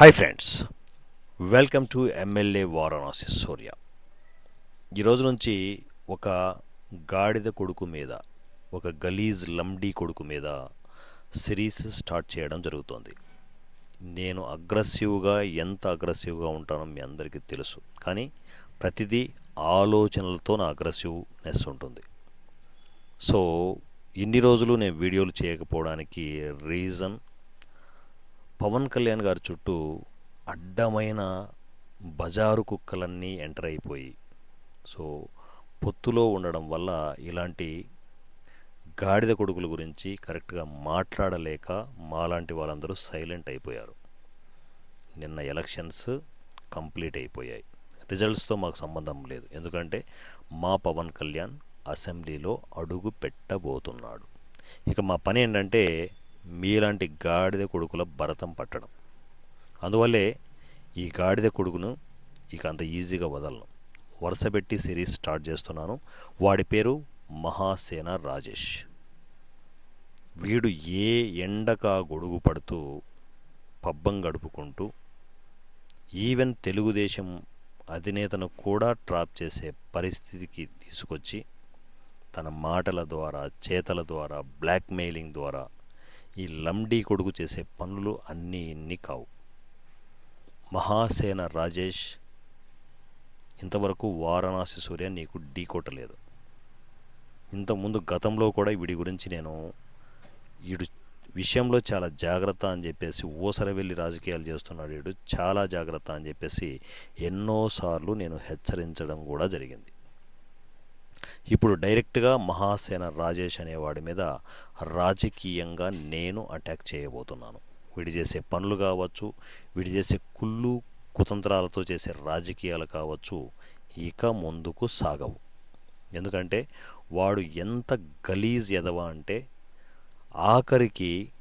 Hi friends welcome to MLA Varanasi Surya ఈరోజు నుంచి ఒక గాడిద కొడుకు మీద ఒక గలీజ్ లండీ కొడుకు మీద సిరీస్ స్టార్ట్ చేయడం జరుగుతోంది. నేను అగ్రెసివ్గా ఎంత అగ్రెసివ్గా ఉంటానో మీ అందరికీ తెలుసు. కానీ ప్రతిదీ ఆలోచనలతో నా అగ్రెసివ్నెస్ ఉంటుంది. సో ఇన్ని రోజులు నేను వీడియోలు చేయకపోవడానికి రీజన్ పవన్ కళ్యాణ్ గారి చుట్టూ అడ్డమైన బజారు కుక్కలన్నీ ఎంటర్ అయిపోయి సో పొత్తులో ఉండడం వల్ల ఇలాంటి గాడిద కొడుకుల గురించి కరెక్ట్గా మాట్లాడలేక మాలాంటి వాళ్ళందరూ సైలెంట్ అయిపోయారు. నిన్న ఎలక్షన్స్ కంప్లీట్ అయిపోయాయి. రిజల్ట్స్తో మాకు సంబంధం లేదు. ఎందుకంటే మా పవన్ కళ్యాణ్ అసెంబ్లీలో అడుగు పెట్టబోతున్నాడు. ఇక మా పని ఏంటంటే మీలాంటి గాడిద కొడుకుల భరతం పట్టడం. అందువల్లే ఈ గాడిద కొడుకును ఇక అంత ఈజీగా వదలను. వరుసపెట్టి సిరీస్ స్టార్ట్ చేస్తున్నాను. వాడి పేరు మహాసేన రాజేష్. వీడు ఏ ఎండక గొడుగు పడుతూ పబ్బం గడుపుకుంటూ ఈవెన్ తెలుగుదేశం అధినేతను కూడా ట్రాప్ చేసే పరిస్థితికి తీసుకొచ్చి తన మాటల ద్వారా చేతల ద్వారా బ్లాక్మెయిలింగ్ ద్వారా ఈ లండీ కొడుకు చేసే పనులు అన్నీ ఇన్ని కావు. మహాసేన రాజేష్ ఇంతవరకు వారణాసి సూర్య నీకు ఢీ కొట్టలేదు ఇంతకుముందు గతంలో కూడా వీడి గురించి నేను వీడు విషయంలో చాలా జాగ్రత్త అని చెప్పేసి ఊసర వెళ్ళి రాజకీయాలు చేస్తున్నాడు వీడు. చాలా జాగ్రత్త అని చెప్పేసి ఎన్నోసార్లు నేను హెచ్చరించడం కూడా జరిగింది. ఇప్పుడు డైరెక్ట్గా మహాసేన రాజేష్ అనేవాడి మీద రాజకీయంగా నేను అటాక్ చేయబోతున్నాను. వీడి చేసే పనులు కావచ్చు వీడి చేసే కుళ్ళు కుతంత్రాలతో చేసే రాజకీయాలు కావచ్చు ఇక ముందుకు సాగవు. ఎందుకంటే వాడు ఎంత గలీజ్ ఎదవా అంటే ఆఖరికి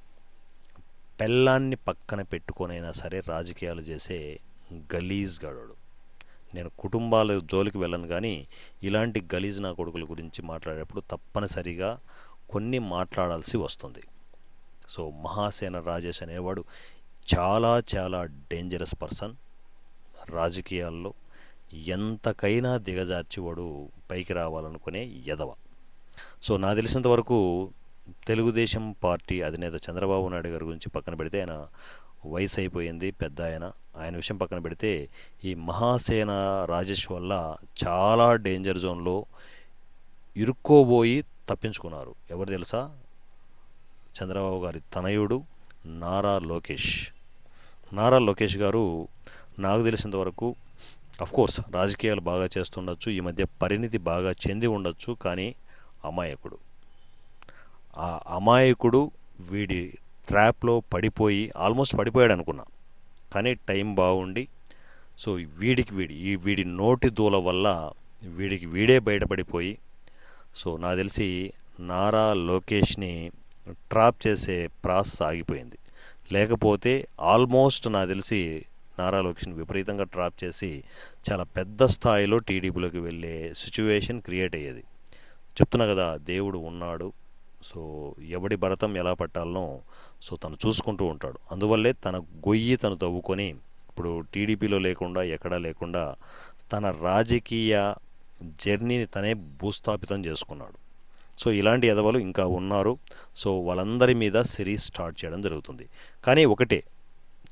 పెళ్ళాన్ని పక్కన పెట్టుకొనైనా సరే రాజకీయాలు చేసే గలీజ్గాడు నేను కుటుంబాల జోలికి వెళ్ళను కానీ ఇలాంటి గలీజ్ నా కొడుకుల గురించి మాట్లాడేటప్పుడు తప్పనిసరిగా కొన్ని మాట్లాడాల్సి వస్తుంది. సో మహాసేన రాజేష్ అనేవాడు చాలా చాలా డేంజరస్ పర్సన్ రాజకీయాల్లో ఎంతకైనా దిగజార్చివాడు పైకి రావాలనుకునే ఎదవ సో నాకు తెలిసినంత వరకు తెలుగుదేశం పార్టీ అధినేత చంద్రబాబు నాయుడు గారి గురించి పక్కన పెడితే ఆయన వయసు అయిపోయింది పెద్ద ఆయన ఆయన విషయం పక్కన పెడితే ఈ మహాసేన రాజేష్ వల్ల చాలా డేంజర్ జోన్లో ఇరుక్కోబోయి తప్పించుకున్నారు. ఎవరు తెలుసా? చంద్రబాబు గారి తనయుడు నారా లోకేష్. నారా లోకేష్ గారు నాకు తెలిసినంత వరకు కోర్స్ రాజకీయాలు బాగా చేస్తుండొచ్చు ఈ మధ్య పరిణితి బాగా చెంది ఉండొచ్చు కానీ అమాయకుడు. ఆ అమాయకుడు వీడి ట్రాప్లో పడిపోయి ఆల్మోస్ట్ పడిపోయాడు అనుకున్నా. కానీ టైం బాగుండి సో వీడికి వీడి ఈ వీడి నోటి దూల వల్ల వీడికి వీడే బయటపడిపోయి సో నాకు తెలిసి నారా లోకేష్ని ట్రాప్ చేసే ప్రాసెస్ ఆగిపోయింది. లేకపోతే ఆల్మోస్ట్ నాకు తెలిసి నారా లోకేష్ని విపరీతంగా ట్రాప్ చేసి చాలా పెద్ద స్థాయిలో టీడీపీలోకి వెళ్ళే సిచ్యువేషన్ క్రియేట్ అయ్యేది. చెప్తున్నా కదా దేవుడు ఉన్నాడు సో ఎవడి భరతం ఎలా పట్టాలనో సో తను చూసుకుంటూ ఉంటాడు. అందువల్లే తన గొయ్యి తను తవ్వుకొని ఇప్పుడు టీడీపీలో లేకుండా ఎక్కడా లేకుండా తన రాజకీయ జర్నీని తనే భూస్థాపితం చేసుకున్నాడు. సో ఇలాంటి ఎదవలు ఇంకా ఉన్నారు. సో వాళ్ళందరి మీద సిరీస్ స్టార్ట్ చేయడం జరుగుతుంది. కానీ ఒకటే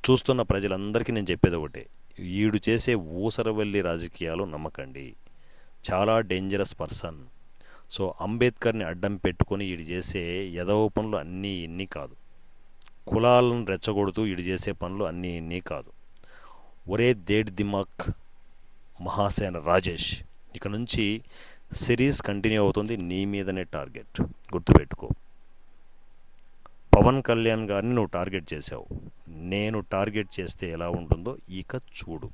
చూస్తున్న ప్రజలందరికీ నేను చెప్పేది ఒకటే ఈడు చేసే ఊసరవల్లి రాజకీయాలు నమ్మకండి. చాలా డేంజరస్ పర్సన్ సో అంబేద్కర్ని అడ్డం పెట్టుకొని ఇడి చేసే యదవ పనులు అన్నీ ఇన్ని కాదు. కులాలను రెచ్చగొడుతూ ఇడి చేసే పనులు అన్నీ ఇన్ని కాదు. ఒరే దేడ్ దిమాక్ మహాసేన రాజేష్ ఇక నుంచి సిరీస్ కంటిన్యూ అవుతుంది నీ మీదనే టార్గెట్. గుర్తుపెట్టుకో. పవన్ కళ్యాణ్ గారిని నువ్వు టార్గెట్ చేసావు నేను టార్గెట్ చేస్తే ఎలా ఉంటుందో ఇక చూడు.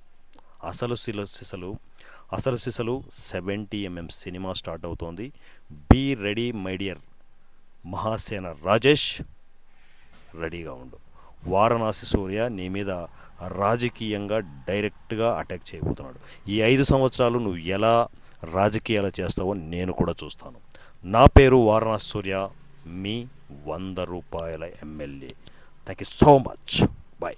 అసలు సిలసిసలు అసలు సిసలు సెవెంటీ ఎంఎం సినిమా స్టార్ట్ అవుతోంది. Be ready my dear Mahasena Rajesh రెడీగా ఉండు. వారణాసి సూర్య నీ మీద రాజకీయంగా డైరెక్ట్గా అటాక్ చేయబోతున్నాడు. ఈ ఐదు సంవత్సరాలు నువ్వు ఎలా రాజకీయాలు చేస్తావో నేను కూడా చూస్తాను. నా పేరు వారణాసి సూర్య మీ వంద రూపాయల MLA thank you so much bye